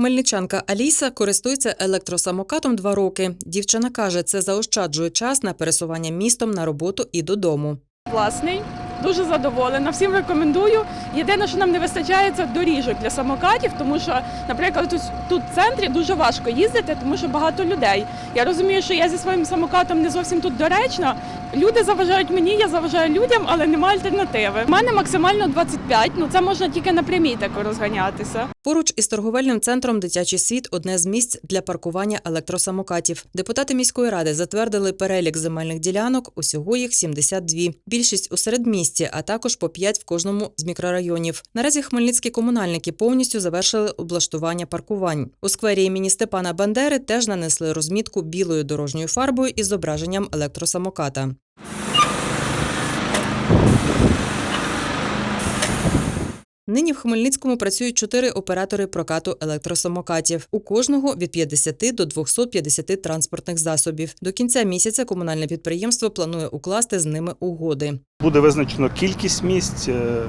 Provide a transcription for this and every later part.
Хмельничанка Аліса користується електросамокатом два роки. Дівчина каже, це заощаджує час на пересування містом на роботу і додому. Власний, дуже задоволена. Всім рекомендую. Єдине, що нам не вистачає, це доріжок для самокатів, тому що, наприклад, тут, тут в центрі дуже важко їздити, тому що багато людей. Я розумію, що я зі своїм самокатом не зовсім тут доречна. Люди заважають мені, я заважаю людям, але немає альтернативи. У мене максимально 25, ну це можна тільки на прямій тако розганятися. Поруч із торговельним центром Дитячий світ одне з місць для паркування електросамокатів. Депутати міської ради затвердили перелік земельних ділянок. Усього їх 72. Більшість у середмісті, а також по 5 в кожному з мікрорайонів. Наразі хмельницькі комунальники повністю завершили облаштування паркувань. У сквері імені Степана Бандери теж нанесли розмітку білою дорожньою фарбою із зображенням електросамоката. Нині в Хмельницькому працюють чотири оператори прокату електросамокатів. У кожного від 50 до 250 транспортних засобів. До кінця місяця комунальне підприємство планує укласти з ними угоди. Буде визначено кількість місць, е,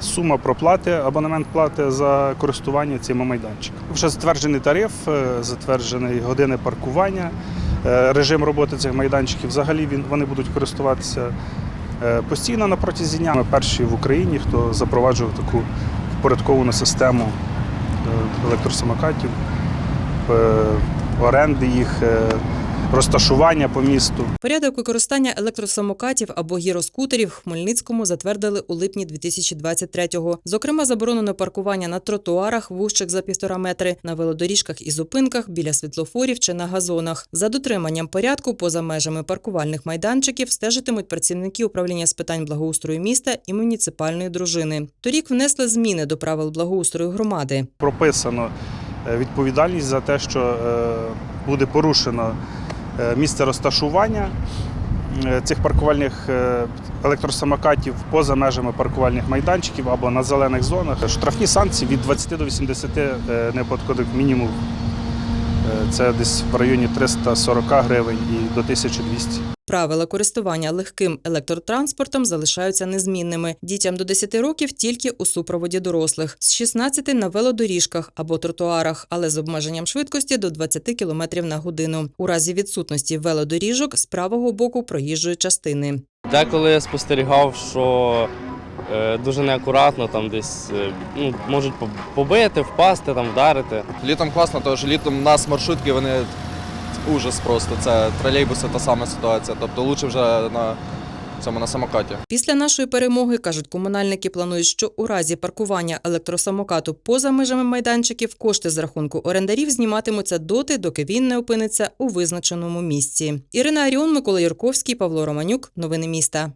сума проплати, абонемент плати за користування цими майданчиками. Вже затверджений тариф, е, затверджені години паркування, е, режим роботи цих майданчиків. Взагалі він вони будуть користуватися постійно на протязі дня. Ми перші в Україні, хто запроваджував таку впорядковану систему е, електросамокатів, е, оренди їх, е, розташування по місту. Порядок використання електросамокатів або гіроскутерів в Хмельницькому затвердили у липні 2023-го. Зокрема, заборонено паркування на тротуарах вужчих за півтора метри, на велодоріжках і зупинках, біля світлофорів чи на газонах. За дотриманням порядку поза межами паркувальних майданчиків стежитимуть працівники управління з питань благоустрою міста і муніципальної дружини. Торік внесли зміни до правил благоустрою громади. прописано е, відповідальність за те, що е, буде порушено місце розташування е, цих паркувальних е, електросамокатів поза межами паркувальних майданчиків або на зелених зонах. Штрафні санкції від 20 до 80 е, мінімум. Е, Це десь в районі 340 гривень і до 1200. Правила користування легким електротранспортом залишаються незмінними. Дітям до 10 років тільки у супроводі дорослих, з 16 на велодоріжках або тротуарах, але з обмеженням швидкості до 20 км на годину. У разі відсутності велодоріжок з правого боку проїжджої частини. Деколи я спостерігав, що е, дуже неакуратно там десь е, ну, можуть поб- побити, впасти, там, вдарити. Літом класно, тому що літом у нас маршрутки, вони ужас просто. Це тролейбуси та сама ситуація. Тобто лучше вже на цьому на самокаті. Після нашої перемоги кажуть, комунальники планують, що у разі паркування електросамокату поза межами майданчиків кошти з рахунку орендарів зніматимуться доти, доки він не опиниться у визначеному місці. Ірина Аріон, Микола Юрковський, Павло Романюк. Новини міста.